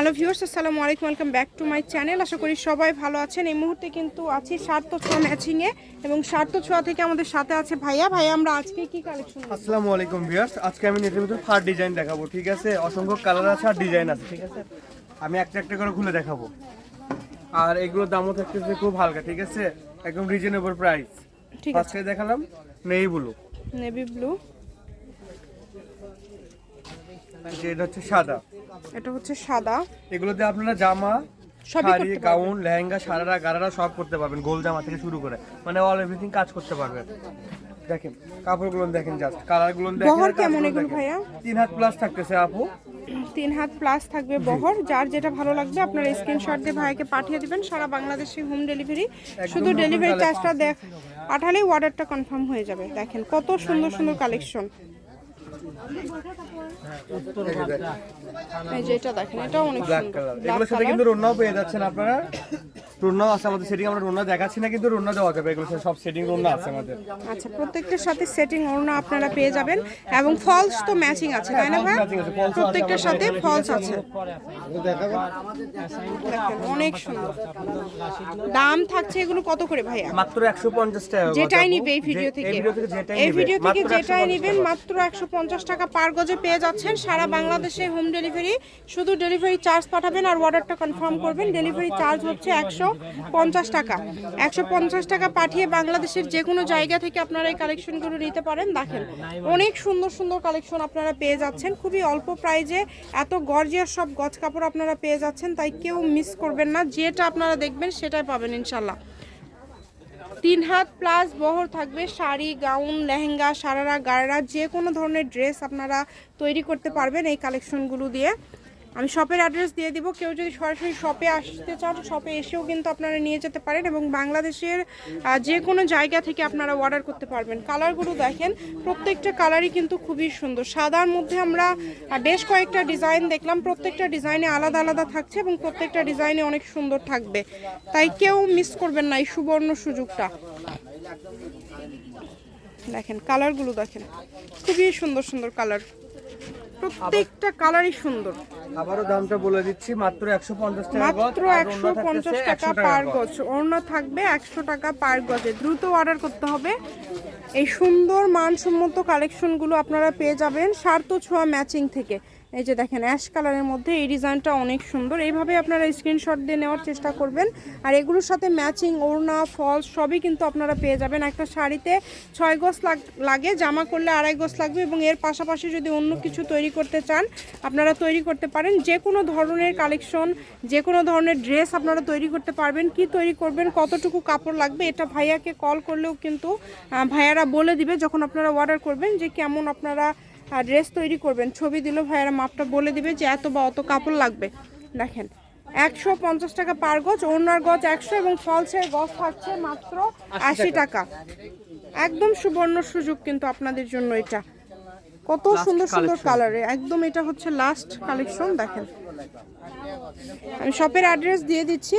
Hello viewers আসসালামু আলাইকুম welcome back to my channel. আশা করি সবাই ভালো আছেন। এই মুহূর্তে কিন্তু আছি সার্থ ছোঁয়া ম্যাচিংয়ে এবং সার্থ ছোঁয়া থেকে আমাদের সাথে আছে ভাইয়া। ভাইয়া আমরা আজকে কি কালেকশন আসসালামু আলাইকুম ভিউয়ার্স আজকে আমি নেটের ভিতর ফার ডিজাইন দেখাবো ঠিক আছে? অসংখ্য কালার আছে আর ডিজাইন আছে ঠিক আছে? আমি একটা একটা করে খুলে দেখাবো। আর এগুলোর দামও থাকতেছে খুব হালকা ঠিক আছে? একদম রিজনেবল প্রাইস ঠিক আছে। দেখালাম নেই ব্লু নেভি ব্লু এটা হচ্ছে সাদা। এটা হচ্ছে সাদা। এগুলোতে আপনারা জামা শাড়ি গাউন লেহেঙ্গা সারারা গারারা সব করতে পারবেন গোল জামা থেকে শুরু করে। মানে অল এভরিথিং কাজ করতে পারবেন। দেখেন কাপড়গুলো দেখেন জাস্ট কালারগুলো দেখেন বহর কেমন এগুলো ভাইয়া? তিন হাত প্লাস থাকতেছে আপু। তিন হাত প্লাস থাকবে বহর। যার যেটা ভালো লাগবে আপনারা স্ক্রিনশট দিয়ে ভাইকে পাঠিয়ে দিবেন। সারা বাংলাদেশে হোম ডেলিভারি শুধু ডেলিভারি চার্জটা দেখ পাঠালেই অর্ডারটা কনফার্ম হয়ে যাবে। দেখেন কত সুন্দর সুন্দর কালেকশন এই যে এটা দেখেন এটাও অনেক ব্ল্যাক সুন্দর। কালার ব্ল্যাক এগুলোর সাথে কিন্তু রোনাও পেয়ে যাচ্ছেন আপনারা। রোনাও আছে আমাদের সেটিং আমরা রোনা দেখাচ্ছি না কিন্তু রোনা দেওয়া যাবে। এগুলোর সাথে সব সেটিং রোনা আছে আমাদের। আচ্ছা প্রত্যেকটার সাথে সেটিং ওড়না আপনারা পেয়ে যাবেন। এবং ফলস তো ম্যাচিং আছে তাই না ভাই? ও আছে প্রত্যেকটার সাথে ফলস আছে। অনেক সুন্দর। দাম থাকছে এগুলো কত করে ভাইয়া? মাত্র একশো পঞ্চাশ টাকা যেটাই নিবে এই ভিডিও থেকে। এই ভিডিও থেকে যেটাই মাত্র 150 নেবেন টাকা। মাত্র একশো পঞ্চাশ টাকা পার গজে পেয়ে যাচ্ছেন। সারা বাংলাদেশে হোম ডেলিভারি শুধু ডেলিভারি চার্জ পাঠাবেন আর অর্ডারটা কনফার্ম করবেন। ডেলিভারি চার্জ হচ্ছে একশো পঞ্চাশ টাকা। একশো পঞ্চাশ টাকা পাঠিয়ে বাংলাদেশের যে কোনো জায়গা থেকে আপনারা এই কালেকশনগুলো নিতে পারেন। দেখেন, অনেক সুন্দর সুন্দর কালেকশন আপনারা পেয়ে যাচ্ছেন। খুবই অল্প প্রাইজে এত গর্জিয়ার সব গজ কাপড় আপনারা পেয়ে যাচ্ছেন, তাই কেউ মিস করবেন না। যেটা আপনারা দেখবেন, সেটাই পাবেন ইনশাল্লাহ। তিন হাত প্লাস বহর থাকবে, শাড়ি গাউন লেহেঙ্গা, সারারা গাড়া যে কোনো ধরনের ড্রেস আপনারা তৈরি করতে পারবেন এই কালেকশনগুলো দিয়ে। আমি শপের অ্যাড্রেস দিয়ে দিব। কেউ যদি সরাসরি শপে আসতে চান শপে এসেও কিন্তু আপনারা নিয়ে যেতে পারেন এবং বাংলাদেশের যে কোনো জায়গা থেকে আপনারা অর্ডার করতে পারবেন। কালারগুলো দেখেন, প্রত্যেকটা কালারই কিন্তু খুবই সুন্দর। সাদার মধ্যে আমরা বেশ কয়েকটা ডিজাইন দেখলাম। প্রত্যেকটা ডিজাইনে আলাদা আলাদা থাকছে এবং প্রত্যেকটা ডিজাইনে অনেক সুন্দর থাকবে। তাই কেউ মিস করবেন না এই সুবর্ণ সুযোগটা। দেখেন কালারগুলো দেখেন। খুবই সুন্দর সুন্দর কালার প্রত্যেকটা কালারই সুন্দর। আবারও দামটা বলে দিচ্ছি মাত্র একশো পঞ্চাশ টাকা মাত্র একশো পঞ্চাশ টাকা পার গজ। অন্য থাকবে একশো টাকা পার গজে। দ্রুত অর্ডার করতে হবে। এই সুন্দর মানসম্মত কালেকশনগুলো আপনারা পেয়ে যাবেন সার্থ ছোঁয়া ম্যাচিং থেকে। এই যে দেখেন অ্যাশ কালারের মধ্যে এই ডিজাইনটা অনেক সুন্দর। এইভাবে আপনারা স্ক্রিনশট দিয়ে নেওয়ার চেষ্টা করবেন। আর এগুলোর সাথে ম্যাচিং ওড়না ফলস সবই কিন্তু আপনারা পেয়ে যাবেন। একটা শাড়িতে ছয় গোস লাগ- জামা করলে আড়াই গোস লাগবে এবং এর পাশাপাশি যদি অন্য কিছু তৈরি করতে চান, আপনারা তৈরি করতে পারেন। যে কোনো ধরনের কালেকশন যে কোনো ধরনের ড্রেস আপনারা তৈরি করতে পারবেন। কি তৈরি করবেন, কতটুকু কাপড় লাগবে, এটা ভাইয়াকে কল করলেও কিন্তু ভাইয়ারা বলে দিবে যখন আপনারা অর্ডার করবেন যে কেমন আপনারা ড্রেস তৈরি করবেন। ছবি দিলেও ভাইয়ারা মাপটা বলে দিবে যে এত বা অত কাপড় লাগবে। দেখেন একশো পঞ্চাশ টাকা পার গজ ওনার গজ একশো এবং ফলসের গজ থাকছে মাত্র আশি টাকা। একদম সুবর্ণ সুযোগ কিন্তু আপনাদের জন্য এটা। কত সুন্দর সুন্দর কালারে একদম এটা হচ্ছে লাস্ট কালেকশন দেখেন। আমি শপের অ্যাড্রেস দিয়ে দিচ্ছি।